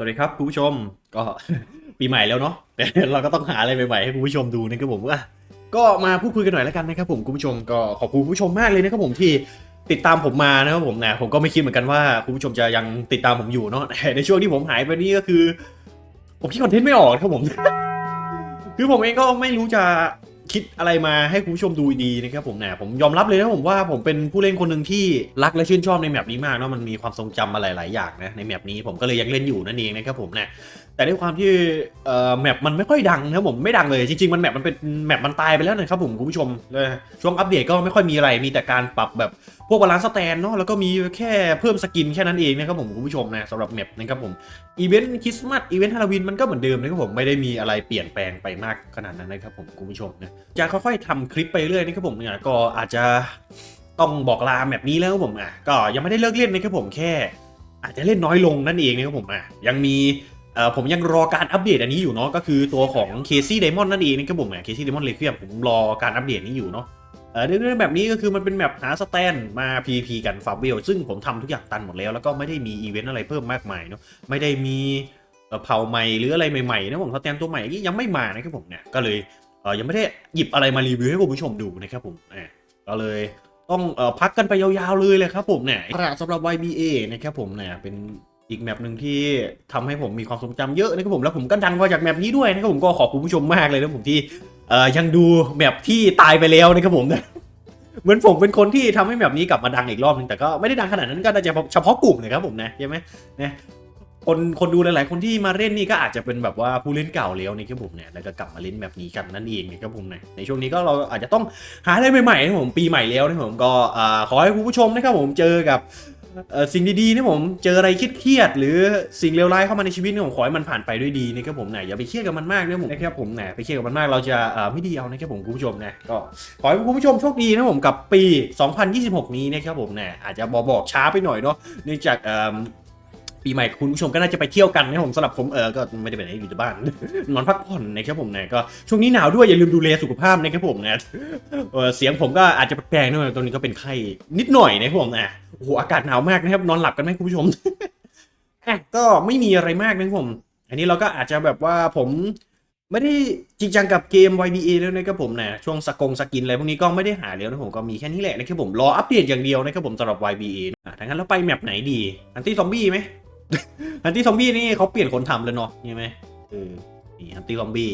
วัสดีครับคุณผู้ชมก็ปีใหม่แล้วเนาะเราก็ต้องหาอะไรใหม่ๆให้คุณผู้ชมดูนะครับผมว่าก็มาพูดคุยกันหน่อยแล้วกันนะครับผมคุณผู้ชมก็ขอบคุณผู้ชมมากเลยนะครับผมที่ติดตามผมมานะครับผมนะผมก็ไม่คิดเหมือนกันว่าคุณผู้ชมจะยังติดตามผมอยู่เนาะในช่วงที่ผมหายไปนี่ก็คือ ผมคิดคอนเทนต์ไม่ออกครับผม คือผมเองก็ไม่รู้จะ คิดอะไรมาให้คุณผู้ชมดูดีนะครับผมนะผมยอมรับเลยนะผมว่าผมเป็นผู้เล่นคนหนึ่งที่รักและชื่นชอบในแมปนี้มากเนาะมันมีความทรงจำมาหลาย ๆ อย่างนะในแมปนี้ผมก็เลยยังเล่นอยู่นั่นเองนะครับผมนะ แต่ด้วยความที่เอ่อแมปมันไม่ค่อยดังนะครับผมไม่ดังเลย จริงๆมันแมปมันเป็นแมปมันตายไปแล้วนะครับผมคุณผู้ชมเลยช่วงอัปเดตก็ไม่ค่อยมีอะไรมีแต่การปรับแบบพวกบาลานซ์สแตนเนาะแล้วก็มีแค่เพิ่มสกินแค่นั้นเองนะครับผมคุณผู้ชมนะสำหรับแมปนะครับผมอีเวนต์คริสต์มาสอีเวนต์ฮาโลวีนมันก็เหมือนเดิมนะครับผมไม่ได้มีอะไรเปลี่ยนแปลงไปมากขนาดนั้นนะครับผมคุณผู้ชมนะจะค่อยๆทำคลิปไปเรื่อยนะครับผมเนี่ยก็อาจจะต้องบอกลาแบบนี้แล้วครับผมอะก็ยังไม่ได้เลิกเล่นนะครับผมแค่ อาจจะเล่นน้อยลงนั่นเองนะครับผมอะยังมี ผมยังรอการอัปเดตอันนี้อยู่เนาะก็คือตัวของเคซี่ไดมอนด์นั่นเองนะครับผมอะเคซี่ไดมอนด์เลเคียมผมรอการอัปเดตนี้อยู่เนาะเออเรื่องแบบนี้ก็คือมันเป็นแบบหาสแตนมา PVP กันฟาเวลซึ่งผมทำทุกอย่างตันหมดแล้ว แล้วก็ไม่ได้มีอีเวนต์อะไรเพิ่มมากมายเนาะไม่ได้มีเอ่อเผาใหม่หรืออะไรใหม่ๆนะผมสแตนตัวใหม่ยังไม่มานะครับผมเนี่ยก็เลยเออยังไม่ได้หยิบอะไรมารีวิวให้คุณผู้ชมดูนะครับผมอะก็เลยต้องอพักกันไปยาวๆเลยเลยครับผมเนี่ยสำหรับ YBA นะครับผมเนี่ยเป็น อีกแมปหนึ่งที่ทำให้ผมมีความทรงจำเยอะนะครับผมแล้วผมก็ดังมาจากแมปนี้ด้วยนะครับผมก็ขอบคุณผู้ชมมากเลยนะผมที่เอ่อยังดูแมปที่ตายไปแล้วนะครับผมนะเหมือนผมเป็นคนที่ทำให้แมปนี้กลับมาดังอีกรอบนึงแต่ก็ไม่ได้ดังขนาดนั้นก็น่าจะเฉพาะกลุ่มเลยครับผมนะใช่ไหมนะคนคนดูหลาย ๆ คนที่มาเล่นนี่ก็อาจจะเป็นแบบว่าผู้เล่นเก่าแล้วนี่ครับผมเนี่ยแล้วก็กลับมาเล่นแบบนี้กันนั่นเองนะครับผมนในช่วงนี้ก็เราอาจจะต้องหาอะไรใหม่ๆนะผมปีใหม่แล้วนะผมก็ขอให้คุณผู้ชมนะครับผมเจอกับ สิ่งดีๆนะผมเจออะไรเครียดๆหรือสิ่งเลวร้ายเข้ามาในชีวิตนะผมขอให้มันผ่านไปด้วยดีนะครับผมนะอย่าไปเครียดกับมันมากนะผมนะครับผมนะไปเครียดกับมันมากเราจะเอ่อไม่ดีเอานะครับผมคุณผู้ชมนะก็ขอให้คุณผู้ชมโชคดีนะผมกับปี 2026 นี้นะครับผมเนี่ยอาจจะบอกบอกช้าไปหน่อยเนาะเนื่องจากเอิ่ม ปีใหม่คุณผู้ชมก็น่าจะไปเที่ยวกันนะครับผมสำหรับผมเออก็ไม่ได้ไปไหนอยู่แต่บ้าน นอนพักผ่อนนะครับผมนี่ยก็ช่วงนี้หนาวด้วยอย่าลืมดูแลสุขภาพนะครับผมนะเออเสียงผมก็อาจจะแปลกๆหน่อยตอนนี้ก็เป็นไข้นิดหน่อยนะครับผมนะโอ้โหอากาศหนาวมากนะครับนอนหลับกันไหมคุณผู้ชมก็ไม่มีอะไรมากนะครับผม อันนี้เราก็อาจจะแบบว่าผมไม่ได้จริงจังกับเกม YBA แล้วนะครับผมนะช่วงสกงสกินอะไรพวกนี้ก็ไม่ได้หาแล้วนะผมก็มีแค่นี้แหละนะครับผมรออัปเดตอย่างเดียวนะครับผมสำหรับ YBA อะถ้างั้นเราไปแมปไหนดี อันตี้ซอมบี้ไหม อันตี้ซอมบี้นี่เขาเปลี่ยนคนทำแล้วเนาะใช่ไหมเออนี่อันตี้ซอมบี้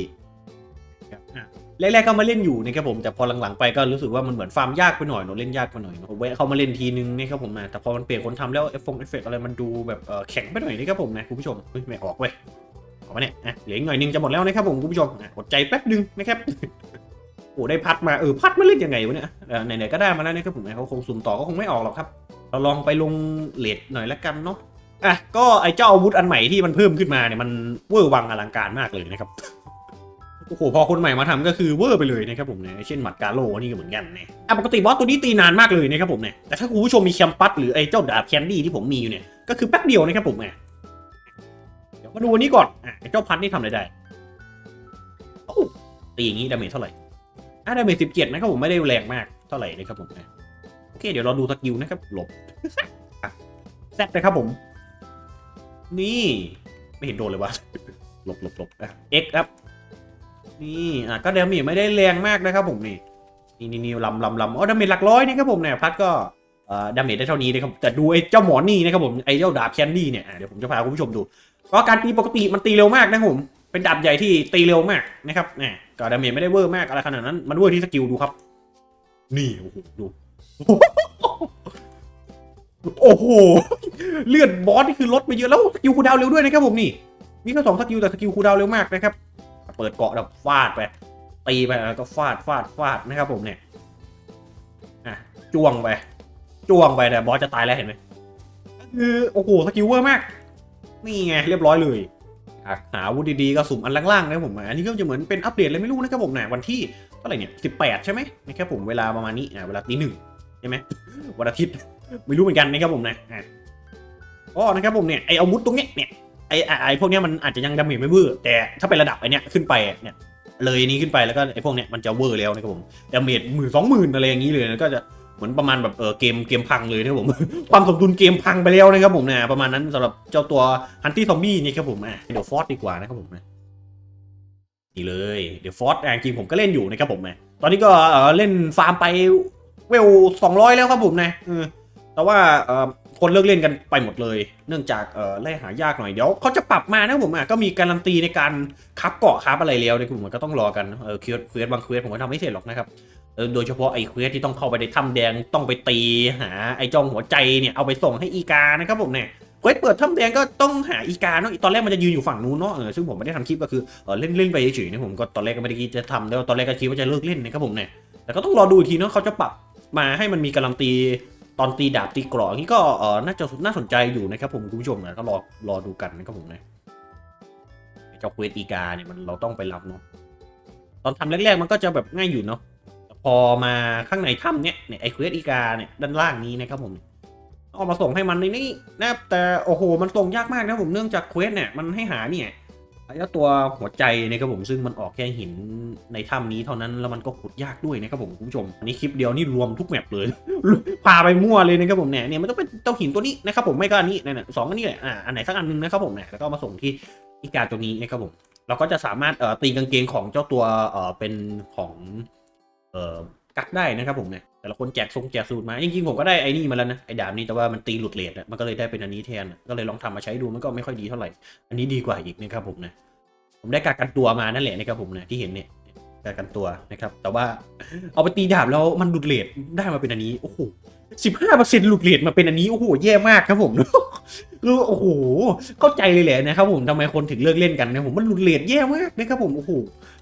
ครับอะแรกๆก็มาเล่นอยู่นะครับผมแต่พอหลังๆไปก็รู้สึกว่ามันเหมือนฟาร์มยากไปหน่อยเนอะเล่นยากไปหน่อยเนอะแวะเข้ามาเล่นทีนึงนะครับผมนะแต่พอมันเปลี่ยนคนทำแล้วเอฟฟงเอฟเฟกอะไรมันดูแบบเออแข็งไปหน่อยนะครับผมนะคุณผู้ชมเฮ้ยไม่ออกเว้ยออกมาเนี่ยอะเหลืออีกหน่อยหนึงจะหมดแล้วนะครับผมคุณผู้ชมอะอดใจแป๊บนึงนะครับโอ้ได้พัดมาเออพัดมาเล่นยังไงวะเนี่ยเออไหนๆก็ได้มาแล้วนะครับผมเขาคงสุ่มต่อก็คงไม่ออกหรอกครับ เราลองไปลงเลดหน่อยละกันเนาะ อะก็ไอ้เจ้าอาวุธอันใหม่ที่มันเพิ่มขึ้นมาเนี่ยมันเวอร์วังอลังการมากเลยนะครับโอ้โหพอคนใหม่มาทำก็คือเวอร์ไปเลยนะครับผมเนี่ยเช่นหมัดกาโลนี่ก็เหมือนกันเนี่ยอะปกติบอสตัวนี้ตีนานมากเลยนะครับผมเนี่ยแต่ถ้าคุณผู้ชมมีแคมปัสหรือไอ้เจ้าดาบแคนดี้ที่ผมมีอยู่เนี่ยก็คือแป๊บเดียวนะครับผมเนี่ยเดี๋ยวมาดูอันนี้ก่อนอะไอ้เจ้าพัดนี่ทำอะไรได้โอ้ตีอย่างนี้ดาเมจเท่าไหร่อะดาเมจสิบเจ็ดนะครับผมไม่ได้แรงมากเท่าไหร่นะครับผมนะโอเคเดี๋ยวเราดูสกิลนะครับหลบแซดนะครับผม นี่ไม่เห็นโดนเลยวะหลบหลบหลบอะ X ครับนี่อะก็ดามจไม่ได้แรงมากนะครับผมนี่นี่นี่ลำลำลำอ๋อดาเมจหลักร้อยนี่ครับผมเนี่ยพัดก็เอ่อดาเมจได้เท่านี้นะครับแต่ดูไอ้เจ้าหมอนี่นะครับผมไอ้เจ้าดาบแคนดี้เนี่ยเดี๋ยวผมจะพาคุณผู้ชมดูก็การตีปกติมันตีเร็วมากนะครับผมเป็นดาบใหญ่ที่ตีเร็วมากนะครับเนี่ยก็ดาเมจไม่ได้เวอร์มากอะไรขนาดนั้นมันเวอร์ที่สกิลดูครับ นี่โอ้โหดู โอ้โห เลือดบอสนี่คือลดไปเยอะแล้วสกิลคูดาวเร็วด้วยนะครับผมนี่ มีแค่สองสกิลแต่สกิลคูดาวเร็วมากนะครับ เปิดเกาะแบบฟาดไป ตีไปแล้วก็ฟาดฟาดฟาดนะครับผมเนี่ยอะจ้วงไป จ้วงไปแต่บอสจะตายแล้วเห็นไหมคือโอ้โหสกิลเวอร์มาก นี่ไงเรียบร้อยเลยหาวุธดีๆก็สุ่มอันล่างๆนะผมอันนี้ก็จะเหมือนเป็นอัปเดตเลยไม่รู้นะครับผมนะวันที่เท่าไหร่เนี่ยสิบแปดใช่ไหมนะครับผมเวลาประมาณนี้อะเวลาตีหนึ่งใช่ไหมวันอาทิตย์ ไม่รู้เหมือนกันนะครับผมนะอ๋อนะครับผมเนี่ยไออาวุธตรงเนี้ยเนี่ยไอไอพวกเนี้ยมันอาจจะยังดาเมจไม่เวอร์แต่ถ้าเป็นระดับไอเนี้ยขึ้นไปเนี่ยเลยนี้ขึ้นไปแล้วก็ไอพวกเนี้ยมันจะเวอร์แล้วนะครับผมดาเมจหมื่นสองหมื่นอะไรอย่างนี้เลยนะก็จะเหมือนประมาณแบบเออเกมเกมพังเลยนะครับผม ความสมดุลเกมพังไปแล้วนะครับผมนะประมาณนั้นสำหรับเจ้าตัวฮันตี้ซอมบี้นี่ครับผมอะเดี๋ยวฟอสดีกว่านะครับผมนะนี่เลยเดี๋ยวฟอสจริงผมก็เล่นอยู่นะครับผมนะตอนนี้ก็เออเล่นฟาร์มไปเวลสองร้อยแล้วครับผมนะเออ แต่ว่าคนเลิกเล่นกันไปหมดเลย เนื่องจากเออไล่หายากหน่อยเดี๋ยวเขาจะปรับมานะผมอะก็มีการันตีในการคับเกาะคับอะไรแล้วในะครับผมก็ต้องรอกันเออเควสเควสบางเควสผมก็ทำไม่เสร็จหรอกนะครับโดยเฉพาะไอ้เควสที่ต้องเข้าไปในถ้ำแดงต้องไปตีหาไอ้จองหัวใจเนี่ยเอาไปส่งให้อีกานะครับผมเนี่ยเควสเปิดถ้ำแดงก็ต้องหาอีกาเนาะตอนแรกมันจะยืนอยู่ฝั่งนู้นเนาะเออซึ่งผมไม่ได้ทำคลิปก็คือเออเล่นเล่นไปเฉยๆนะผมก็ตอนแรกก็ไม่ได้คิดจะทำแล้วตอนแรกก็คิดว่าจะเลิกเล่นนะครับผมเนี่ยแต่ก็ต้องรอดูอีกทีเนาะเขาจะปรับมาให้มันมีการันตี ตอนตีดาบตีกรอกนี่ก็เออน่าจะน่าสนใจอยู่นะครับผมคุณผู้ชมนะก็รอรอดูกันนะครับผมนะไอ้เจ้าเควสอีกาเนี่ยมันเราต้องไปรับเนาะตอนทำแรกๆมันก็จะแบบง่ายอยู่เนาะพอมาข้างในถ้ำเนี่ยเนี่ยไอเควสอีกาเนี่ยด้านล่างนี้นะครับผมเอามาส่งให้มันในนี้นะแต่โอ้โหมันส่งยากมากนะผมเนื่องจากเควสเนี่ยมันให้หาเนี่ย ไอ้วตัวหัวใจนะครับผมซึ่งมันออกแค่หินในถ้ำนี้เท่านั้นแล้วมันก็ขุดยากด้วยนะครับผมคุณผู้ชมอันนี้คลิปเดียวนี่รวมทุกแมปเลยพาไปมั่วเลยนะครับผมเนี่ยเนี่ยมันต้องเป็นเต้าหินตัวนี้นะครับผมไม่ก็อันนี้เนี่ยสองอันนี้แหละอ่าอันไหนสักอันหนึงนะครับผมเนี่ยแล้วก็มาส่งที่อีกาตัวนี้นะครับผมเราก็จะสามารถเอ่อตีกางเกงของเจ้าตัวเอ่อเป็นของเอ่อ กักได้นะครับผมเนี่ยแต่ละคนแจกทรงแจกสูตรมาจริงๆผมก็ได้ไอ้นี่มาแล้วนะไอ้ดาบนี้แต่ว่ามันตีหลุดเลทอะมันก็เลยได้เป็นอันนี้แทนก็เลยลองทำมาใช้ดูมันก็ไม่ค่อยดีเท่าไหร่ อันนี้ดีกว่าอีกนะครับผมนะผมได้การกันตัวมานั่นแหละนะครับผมนะที่เห็นเนี่ย กันตัวนะครับ แต่ว่าเอาไปตีดาบแล้วมันหลุดเลทได้มาเป็นอันนี้ โอ้โหสิบห้าเปอร์เซ็นต์หลุดเลทมาเป็นอันนี้ โอ้โห แย่มากครับผมคือโอ้โห เข้าใจเลยแหละนะครับผมทำไมคนถึงเลิกเล่นกันนะผมมันหลุดเลทแย่มากนะครับผมโอ้โห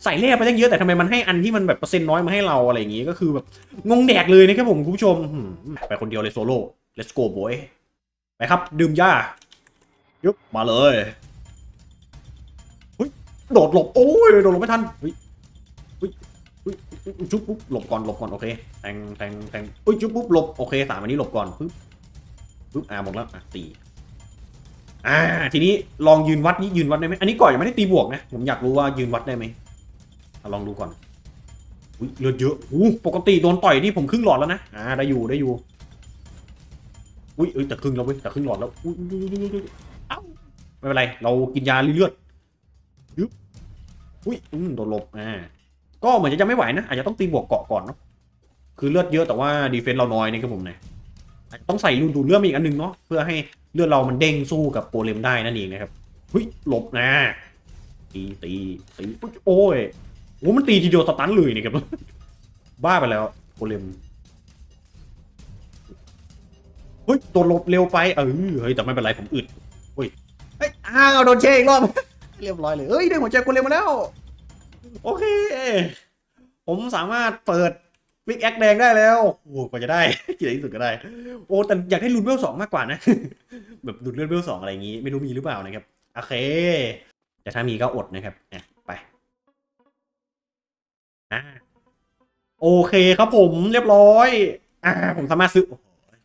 ใส่แร่ไปตั้งเยอะแต่ทำไมมันให้อันที่มันแบบเปอร์เซ็นต์น้อยมาให้เราอะไรอย่างงี้ก็คือแบบงงแดกเลยนะครับผมคุณผู้ชมไปคนเดียวเลยโซโล่ let's go boy ไปครับ ดื่มยายุบมาเลยเฮ้ยโดดหลบ โอ้ย โดดหลบไม่ทันเฮ้ย จุ๊บปุ๊บหลบก่อนหลบก่อนโอเคแทงแทงแทงเฮ้ยจุ๊บปุ๊บหลบโอเคสามอันนี้หลบก่อนปึ๊บปึ๊บอ่าหมดแล้วอะตีอ่าทีนี้ลองยืนวัดนี้ยืนวัดได้ไหมอันนี้ก่อนยังไม่ได้ตีบวกนะผมอยากรู้ว่ายืนวัดได้ไหมลองดูก่อนอุ๊ยเลือดเยอะอู้ปกติโดนต่อยนี่ผมครึ่งหลอดแล้วนะอ่าได้อยู่ได้อยู่อุ้ยเอ้ยแต่ครึ่งแล้วเว้ยแต่ครึ่งหลอดแล้วอุ้ยอุ้ยอุ้ยอุ้ยอุ้ยเอ้าไม่เป็นไรเรากินยาเลือดยึบอุ้ยอืมโดนหลบอ่า ก็เหมือนจะยังไม่ไหวนะ อาจจะต้องตีบวกเกาะก่อนเนาะคือเลือดเยอะแต่ว่าดีเฟนส์เราน้อยนี่ครับผมเนี่ยอาจจะต้องใส่รูดูเลือดมาอีกอันหนึงเนาะเพื่อให้เลือดเรามันเด้งสู้กับโกเลมได้นั่นเองนะครับเฮ้ยหลบนะตีตีตีโอ้ยโอ้มันตีทีเดียวสตันเลยนี่ครับบ้าไปแล้วโกเลมเฮ้ยโดนหลบเร็วไปเออเฮ้ยแต่ไม่เป็นไรผมอึดเฮ้ยเฮ้ยอ้าวโดนเชอีกรอบเรียบร้อยเลยเฮ้ยได้หัวใจโกเลมมาแล้ว โอเค ผมสามารถเปิดวิกแอคแดงได้แล้ว โอ้โหกว่าจะได้ที่ที่สุดก็ได้ โอ้แต่อยากได้รุนเวลสองมากกว่านะ แบบดุดเลือดเวลสองอะไรอย่างงี้ ไม่รู้มีหรือเปล่านะครับ โอเค แต่ถ้ามีก็อดนะครับอะไปอ่าโอเคครับผมเรียบร้อย อ่า ผมสามารถซื้อ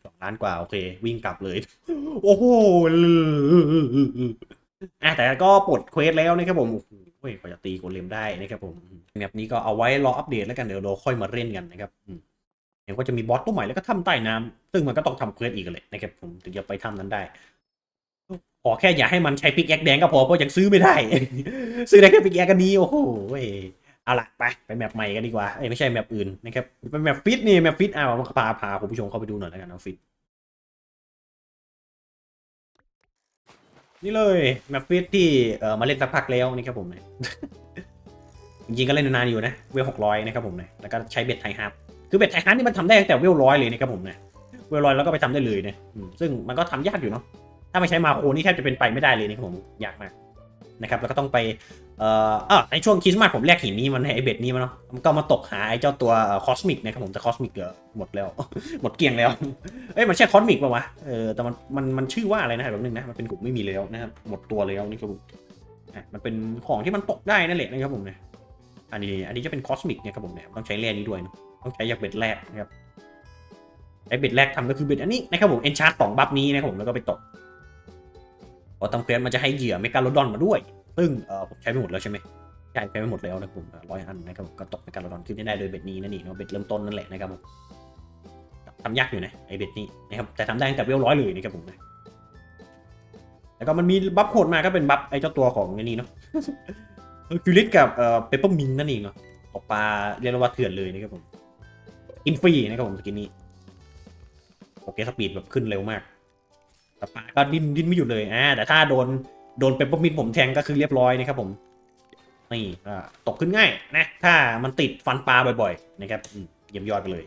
สองล้านกว่า โอเค วิ่งกลับเลย โอ้โหอะแต่ก็ปลดเควสแล้วนะครับผม โอ้โหกว่าจะตีโกเลมได้นะครับผมแบบนี้ก็เอาไว้รออัปเดตแล้วกันเดี๋ยวเราค่อยมาเล่นกันนะครับอืมเดี๋ยวก็จะมีบอสตัวใหม่แล้วก็ทำใต้น้ำซึ่งมันก็ต้องทำเควสอีกเลยนะครับผมถึงจะไปทำนั้นได้ขอแค่อย่าให้มันใช้ปิกแอคแดงก็พอเพราะยังซื้อไม่ได้ ซื้อได้แค่ปิกแอคกันนี้โอ้โหเอาละไปไปแมปใหม่กันดีกว่าเอ้ยไม่ใช่แมปอื่นนะครับเป็นแมปฟิตนี่แมปฟิตอ่าพาพาคุณผู้ชมเข้าไปดูหน่อยแล้วกันนะฟิต นี่เลยแมปฟิตที่เอ่อมาเล่นสักพักแล้วนี่ครับผมเนี่ยจริงๆก็เล่นนานอยู่นะเวลหกร้อยนะครับผมเนี่ยแล้วก็ใช้เบ็ดไทฮาร์ดคือเบ็ดไทฮาร์ดนี่มันทำได้ตั้งแต่เวลร้อยเลยนะครับผมเนี่ยเวลร้อยแล้วก็ไปทำได้เลยเนี่ยซึ่งมันก็ทำยากอยู่เนาะถ้าไม่ใช้มาโคนี่แทบจะเป็นไปไม่ได้เลยนี่ครับผมยากมากนะครับแล้วก็ต้องไป เอ่ออะในช่วงคริสต์มาสผมแลกหินนี้มันให้ไอเบ็ดนี้มาเนาะมันก็มาตกหาไอ้เจ้าตัวคอสมิกนะครับผมแต่คอสมิกเออหมดแล้ว หมดเกลี้ยงแล้ว เอ้ยมันใช่คอสมิกป่าวะเออแต่มันมันมันชื่อว่าอะไรนะแบบนึงนะมันเป็นกลุ่มไม่มีแล้วนะครับหมดตัวแล้วนี่ครับผมอะมันเป็นของที่มันตกได้นั่นแหละนะครับผมเนี่ยอันนี้อันนี้จะเป็นคอสมิกเนี่ยครับผมเนี่ยต้องใช้แร่นี้ด้วยเนะต้องใช้จากเบ็ดแรกนะครับไอเบ็ดแรกทำก็คือเบ็ดอันนี้นะครับผมเอนชาร์ตสองบัฟนี้นะครับผมแล้วก็ไปตกพอทำเควสมันจะให้เหยื่อเมกาโลดอนมาด้วย ซึ่งเออผมใช้ไปหมดแล้วใช่ไหมใช่ใช้ไปหมดแล้วนะครับผมร้อยอันนะครับผมก็ตกเมกาโลดอนขึ้นได้โดยเบ็ดนี้นั่นเองเนาะเบ็ดเริ่มต้นนั่นแหละนะครับผมทำยากอยู่นะไอเบ็ดนี้นะครับแต่ทำได้ตั้งแต่เวลร้อยเลยนะครับผมนะแล้วก็มันมีบัฟโหดมาก็เป็นบัฟไอเจ้าตัวของไอ้นี่เนาะคิวลิสกับเอ่อเปเปอร์มินนั่นเองเนาะตกปลาเรียกว่าเถื่อนเลยนะครับผมกินฟรีนะครับผมสกินนี้โอเคสปีดแบบขึ้นเร็วมากแต่ปลาก็ดิ้นดิ้นไม่หยุดเลยอ่าแต่ถ้าโดน โดนเปเปอร์มินผมแทงก็คือเรียบร้อยนะครับผม นี่ตกขึ้นง่ายนะ ถ้ามันติดฟันปลาบ่อยๆ นะครับเยี่ยมยอดไปเลย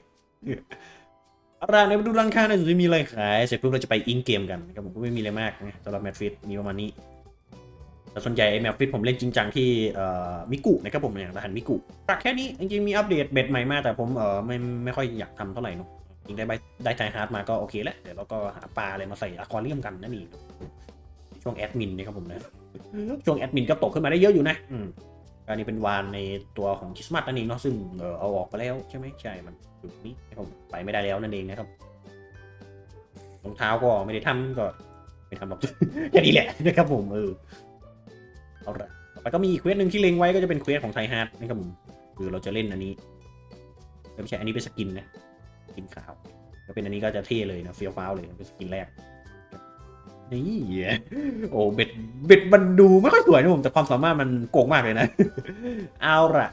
เอาล่ะในมาดูร้านค้าในสุดที่มีอะไรขาย เสร็จปุ๊บเราจะไปอินเกมกันนะครับผมก็ไม่มีอะไรมากนะสำหรับแมทฟิตมีประมาณนี้ แต่ส่วนใหญ่ไอ้แมวฟิตผมเล่นจริงจังที่มิกุนะครับผมเนี่ยรหัสมิกุจากแค่นี้จริงๆมีอัปเดตเบ็ดใหม่มาแต่ผมเออไม่ไม่ค่อยอยากทำเท่าไหร่เนอะจริงได้ใบได้ไทฮาร์ดมาก็โอเคแล้ว เดี๋ยวเราก็หาปลาอะไรมาใส่อะควาเรียมกันนั่นเอง ช่วงแอดมินนะครับผมนะ ช่วงแอดมินก็ตกขึ้นมาได้เยอะอยู่นะอืมอันนี้เป็นวานในตัวของคริสต์มาสนั่นเองเนาะซึ่งเออเอาออกไปแล้วใช่ไหมใช่ มันอยู่ตรงนี้นะครับผมไปไม่ได้แล้วนั่นเองนะครับรองเท้าก็ไม่ได้ทำก็ไม่ทำหรอกแค่นี้แหละนะครับผมเออเอาละต่อไปก็มีอีกเควสหนึ่งที่เล็งไว้ก็จะเป็นเควสของไทฮาร์ดนะครับผมคือเราจะเล่นอันนี้ไม่ใช่อันนี้เป็นสกินนะสกินขาว ก็เป็นอันนี้ก็จะเท่เลยนะเฟี้ยวฟ้าวเลยเป็นสกินแรก นี่โอ้เบ็ดเบ็ดมันดูไม่ค่อยสวยนะผมแต่ความสามารถมันโกงมากเลยนะ เอาละ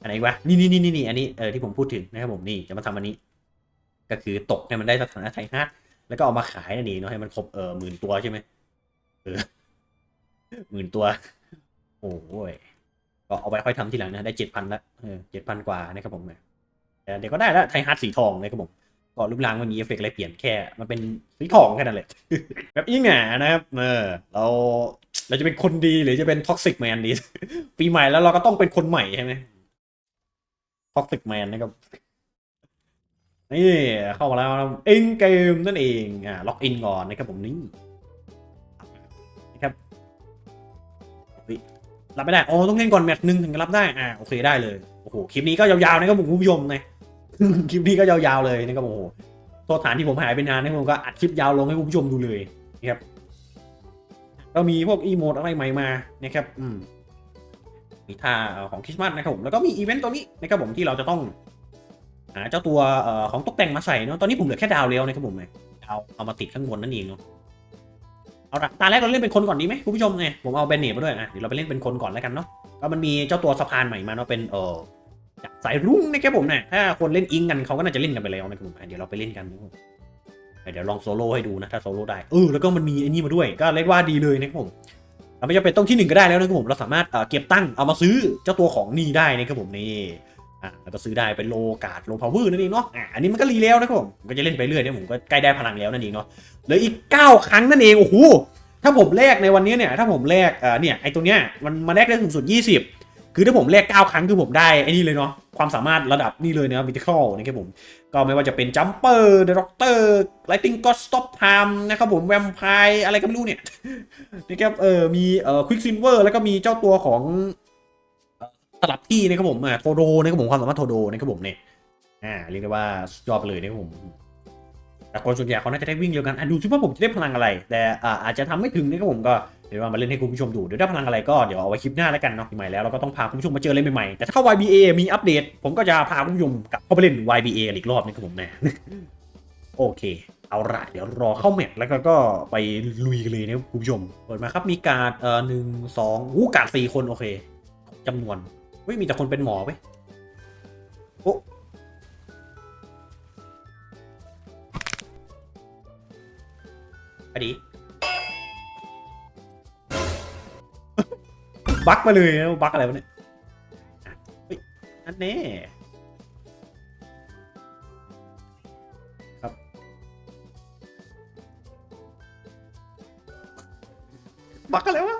อันไหนวะนี่นี่นี่นี่อันนี้เออที่ผมพูดถึงนะครับผมนี่จะมาทำอันนี้ ก็คือตกให้มันได้สถานะไทฮาร์ดแล้วก็เอามาขายนั่นเองเนาะให้มันครบเออหมื่นตัวใช่ไหมเออหมื่นตัว โอ้ยก็เอาไปค่อยทำทีหลังนะได้เจ็ดพันละเออเจ็ดพันกว่านะครับผมเดี๋ยวก็ได้ละไทฮาร์ดสีทองนะครับผม ก็รูปร่างมันมีเอฟเฟกต์อะไรเปลี่ยนแค่ มันเป็นสีทองแค่นั้นแหละแบบอีหงานะครับเออเราเราจะเป็นคนดีหรือจะเป็นท็อกซิกแมนดี ปีใหม่แล้วเราก็ต้องเป็นคนใหม่ใช่ไหมท็อกซิกแมนนะครับนี่เข้ามาแล้วอ็นเกมนั่นเองอ่าล็อกอินก่อนนะครับผมนี่นะครับรับไม่ได้อ๋อต้องเล่นก่อนแมตช์หนึ่งถึงจะรับได้อ่าโอเคได้เลยโอ้โหคลิปนี้ก็ยาวๆนะครับผมคุณผู้ชมนะ คลิปนี้ก็ยาวๆเลยนะครับโอ้โหโทษฐานที่ผมหายไปนานนะครับผมก็อัดคลิปยาวลงให้คุณผู้ชมดูเลยนะครับก็มีพวกอีโมดอะไรใหม่มานะครับอืมมีท่าของคริสต์มาสนะครับผมแล้วก็มีอีเวนต์ตัวนี้นะครับผมที่เราจะต้องหาเจ้าตัวอของตกแต่งมาใส่เนาะตอนนี้ผมเหลือแค่ดาวเร็วนะครับผมเนี่ยดาวเอามาติดข้างบนนั่นเองเนาะเอาละตาแรกเราเล่นเป็นคนก่อนดีไหมคุณผู้ชมเนี่ยผมเอาแบนเนตมาด้วยอะเดี๋ยวเราไปเล่นเป็นคนก่อนแล้วกันเนาะก็มันมีเจ้าตัวสะพานใหม่มาเนาะเป็นเออ จากสายรุ้งนะครับผมเนี่ยถ้าคนเล่นอิงกันเขาก็น่าจะเล่นกันไปแล้วนะครับผมเดี๋ยวเราไปเล่นกันนะเดี๋ยวลองโซโล่ให้ดูนะถ้าโซโล่ได้เออแล้วก็มันมีไอ้นี่มาด้วย ก็เรียกว่าดีเลยนะครับผมเราไม่จำเป็นต้องที่หนึ่งก็ได้แล้วนะครับผมเราสามารถเอ่อเก็บตั้งเอามาซื้อเจ้าตัวของนี่ได้นะครับผมนี่อะแล้วก็ซื้อได้เป็นโลกาดโลพาวเวอร์นั่นเองเนาะอะอันนี้มันก็รีแล้วนะครับผมก็จะเล่นไปเรื่อยเนี่ยผมก็ใกล้ได้พลังแล้วนั่นเองเนาะเหลืออีก 9 ครั้งนั่นเองโอ้โหถ้าผมแลกในวันนี้เนี่ยถ้าผมแลกเอ่อเนี่ยไอตัวเนี้ยมันมาแลกได้สูงสุด 20 คือถ้าผมแลก9ครั้งคือผมได้ไอ้นี่เลยเนาะความสามารถระดับนี่เลยนะครับมิติคอลนะครับผม ก็ไม่ว่าจะเป็นจัมเปอร์เดอะด็อกเตอร์ไลติงก็สต็อปไทม์นะครับผมแวมไพร์อะไรก็ไม่รู้เนี่ยนะครับเออมีเอ่อควิกซินเวอร์แล้วก็มีเจ้าตัวของสลับที่นะครับผมอ่าโทโดนะครับผมความสามารถโทโดนะครับผมเนี่ยอ่าเรียกได้ว่าสุดยอดไปเลยนะครับผมแต่คนส่วนใหญ่เขาน่าจะได้วิ่งเร็วกันอะดูซิว่าผมจะได้พลังอะไร แต่อ่าอาจจะทำไม่ถึงนะครับผมก็ เดี๋ยวมาเล่นให้คุณผู้ชมดู เดี๋ยวได้พลังอะไรก็เดี๋ยวเอาไว้คลิปหน้าแล้วกันเนาะใหม่แล้วเราก็ต้องพาคุณผู้ชมมาเจออะไรใหม่ๆ แต่ถ้าเข้า YBA มีอัปเดต ผมก็จะพาคุณผู้ชมกลับเข้าไปเล่น YBA อีกรอบนะครับผมนะโอเค เอาละเดี๋ยวรอเข้าแมตช์แล้วก็ไปลุยกันเลยนะคุณผู้ชมเปิดมาครับมีการ เอ่อหนึ่งสองอู้การสี่คนโอเคจำนวนเฮ้ยมีแต่คนเป็นหมอไปโอ้อดี บักมาเลยนะบักอะไรวะเนี่ยอันแน่ครับ บักอะไรวะ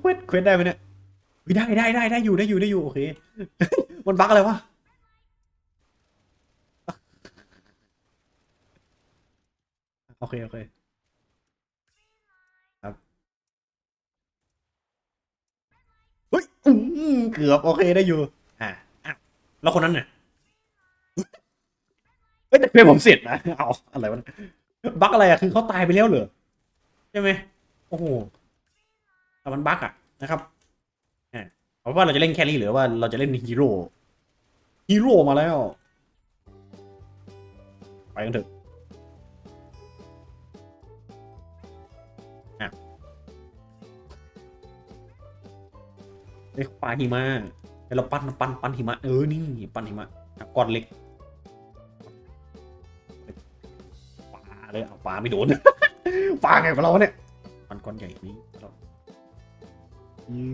เควสเควสได้ไหมเนี่ยได้ได้ได้ได้อยู่ได้อยู่ได้อยู่โอเคมันบักอะไรวะโอเคโอเค ฮ้ยอืมเกือบโอเคได้อยู่ อ่าอะแล้วคนนั้นเนี่ยเฮ้ยแต่เพลงผมเสร็จนะเอาอะไรวะบั๊กอะไรอะคือเขาตายไปแล้วเหรอใช่ไหมโอ้โหแต่มันบั๊กอะนะครับอะเอาว่าเราจะเล่นแครี่หรือว่าเราจะเล่นฮีโร่ฮีโร่มาแล้ว ไปกันเถอะ ปลาหิมะเดี๋ยวเราปั้นปั้นปั้นหิมะเออนี่ปั้นหิมะอะก้อนเล็กปลาเลยเอาปลาไม่โดนปลาไงกับเราเนี่ยปั้นก้อนใหญ่นี้เรายื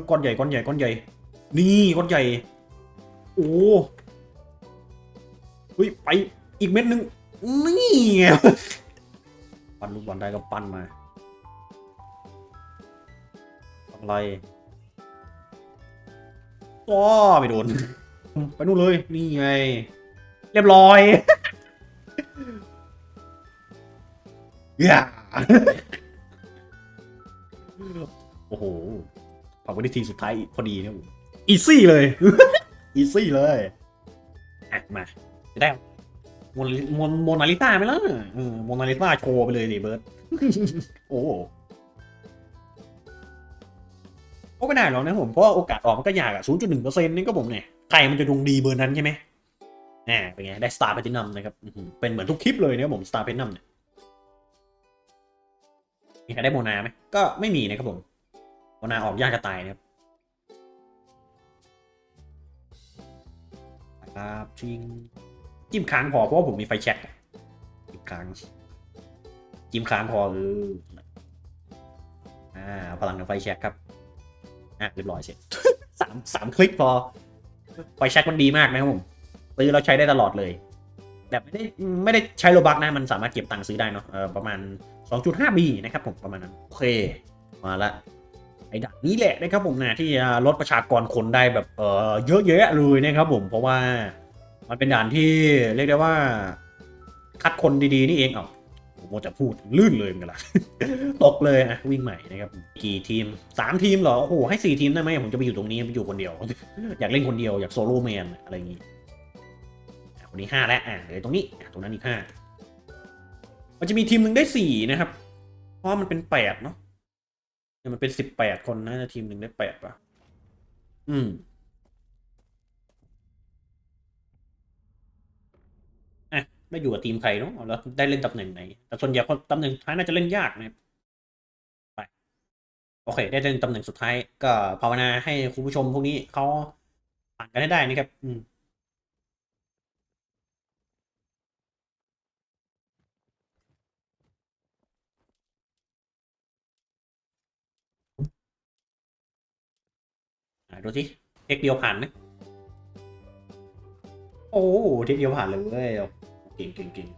บก้อนใหญ่ก้อนใหญ่ก้อนใหญ่ นี่ก้อนใหญ่ โอ้เฮ้ยไปอีกเม็ดหนึ่งนี่ไงปั้นลูกบอลได้ก็ปั้นมาอะไร ว้าไม่โดน ไปนู่นเลย นี่ไง เรียบร้อยอย่าโอ้โหผ่านไปได้ทีสุดท้ายพอดีนะผมอีซี่เลย อีซี่เลยอะมาจะได้โมนาโมนโมนาลิต้าไหมล่ะเออโมนาลิต้าโชว์ไปเลยดิเบิร์ดโอ้ ก็ไม่ได้หรอกนะผมเพราะโอกาสออกมันก็ยากอะ0.1%นี่ก็ผมเนี่ยใครมันจะดวงดีเบอร์นั้นใช่ไหมอ่าเป็นไง ได้สตาร์แพทินัมนะครับเป็นเหมือนทุกคลิปเลยนะผมสตาร์แพทินัมเนี่ยมีใครได้โมนาไหมก็ไม่มีนะครับผมโมนาออกยากจะตายนะครับครับจริงจิ้มค้างพอเพราะว่าผมมีไฟแช็กจิ้มค้างจิ้มค้างพอเอออ่าพลังของไฟแช็กครับ อะเรียบร้อยเสร็จสามสามคลิกพอไฟแช็กมันดีมากนะครับผม ซื้อแล้วใช้ได้ตลอดเลย แบบไม่ได้ไม่ได้ใช้โลบักนะ มันสามารถเก็บตังค์ซื้อได้เนาะประมาณ 2.5 b นะครับผมประมาณนั้นโอเคมาละไอ้ด่านนี้แหละนะครับผมนะที่ลดประชากรคนได้แบบเออเยอะแยะเลยนะครับผมเพราะว่ามันเป็นด่านที่เรียกได้ว่า คัดคนดีๆนี่เองเอ้า มว่าจะพูดลื่นเลยมือนกันละตกเลยอะวิ่งใหม่นะครับกี่ทีมสามทีมเหรอ โอ้โห ให้สี่ทีมได้ไหมผมจะไปอยู่ตรงนี้ไปอยู่คนเดียว อยากเล่นคนเดียวอยากโซโล่แมนอะไรอย่างงี้คนนี้ห้าแล้วอะเดี๋ยตรงนี้ตรงนั้นอีกห้ามันจะมีทีมหนึ่งได้สี่นะครับ เพราะมันเป็นแปดเนาะเนี่ยมันเป็นสิบแปดคนนะทีมหนึ่งได้แปดป่ะอืมอะ ได้อยู่กับทีมใครเนาะแล้วได้เล่นตำแหน่งไหน แต่ส่วนใหญ่ตำแหน่งสุดท้ายน่าจะเล่นยากนะครับไปโอเค ได้เล่นตำแหน่งสุดท้าย ก็ภาวนาให้คุณผู้ชมพวกนี้เขาผ่านกันให้ได้นะครับ อืมดูสิเทคเดียวผ่านไหมโอ้เทคเดียวผ่านเลย เก่งเก่งเก่ง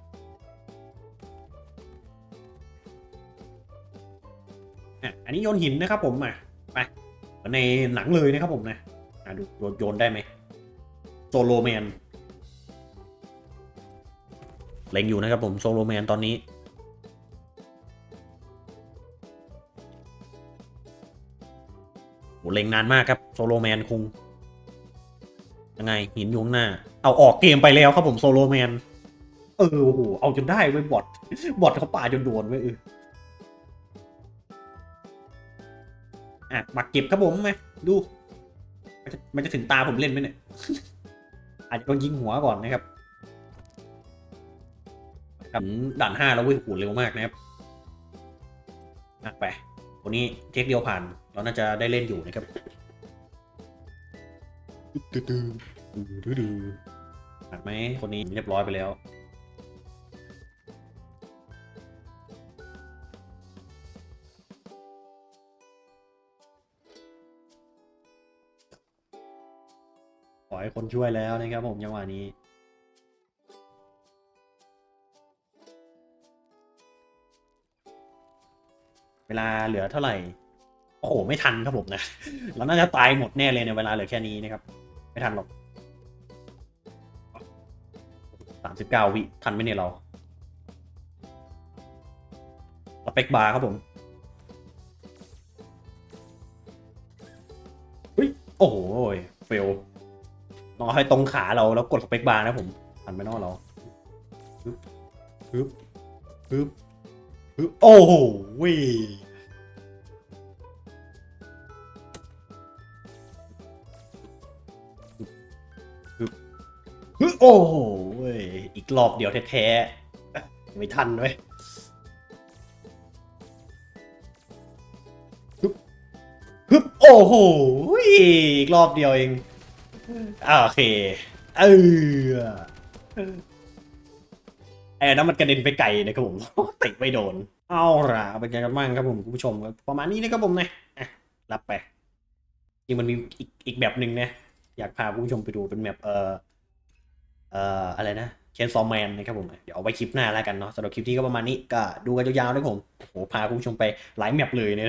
อะอันนี้โยนหินนะครับผมอะไปในหนังเลยนะครับผมนะอะดูโยนได้ไหมโซโลแมนเล็งอยู่นะครับผมโซโลแมนตอนนี้โหเล็งนานมากครับโซโลแมนคุงยังไงหินอยู่ข้างหน้า เอาออกเกมไปแล้วครับผมโซโลแมน เออโอ้โหเอาจนได้เว้ยบอทบอทเขาป่าจนโดนเว้ยเอออะบักเก็บครับผมไหมดูมันจะมันจะถึงตาผมเล่นไหมเนี่ยอาจจะโดนยิงหัวก่อนนะครับครับด่านห้าแล้วเว้ยโหเร็วมากนะครับอะไปวันนี้เทคเดียวผ่าน เราน่าจะได้เล่นอยู่นะครับดื้อดื้อดื้อดื้อผ่านไหมคนนี้เรียบร้อยไปแล้ว คนช่วยแล้วนะครับผมจังหวะนี้เวลาเหลือเท่าไหร่ โอ้โห ไม่ทันครับผมนะ เราน่าจะตายหมดแน่เลยในเวลาเหลือแค่นี้นะครับ ไม่ทันหรอกสามสิบเก้าวิ ทันไหมเนี่ยเราสเปกบาร์ครับผมเฮ้ยโอ้โห เฟล ต้องเอาให้ตรงขาเราแล้วกดสเปกบาร์นะผมทันไหมเนอกเราฮึบฮึบฮึบฮึบโอ้โหเว้ยฮึโอ้โหเว้ยอีกรอบเดียวแท้ๆ ไม่ทันเว้ยฮึบฮึบโอ้โห อีกรอบเดียวเอง โอเค เออไอ้นั้นมันกระเด็นไปไกลนะครับผมติดไม่โดน เอาล่ะเป็นไงกันบ้างครับผมคุณผู้ชมประมาณนี้นะครับผมนะรับไปจริงมันมีอีกอีกแบบหนึ่งนะอยากพาคุณผู้ชมไปดูเป็นแบบเอ่อเอ่ออะไรนะเชนซอมแมนนะครับผมเดี๋ยวเอาไว้คลิปหน้าแล้วกันเนาะสำหรับคลิปนี้ก็ประมาณนี้ก็ดูกันยาวๆนะครับผมโอ้โหพาคุณผู้ชมไปหลายแมปเลยเนี่ย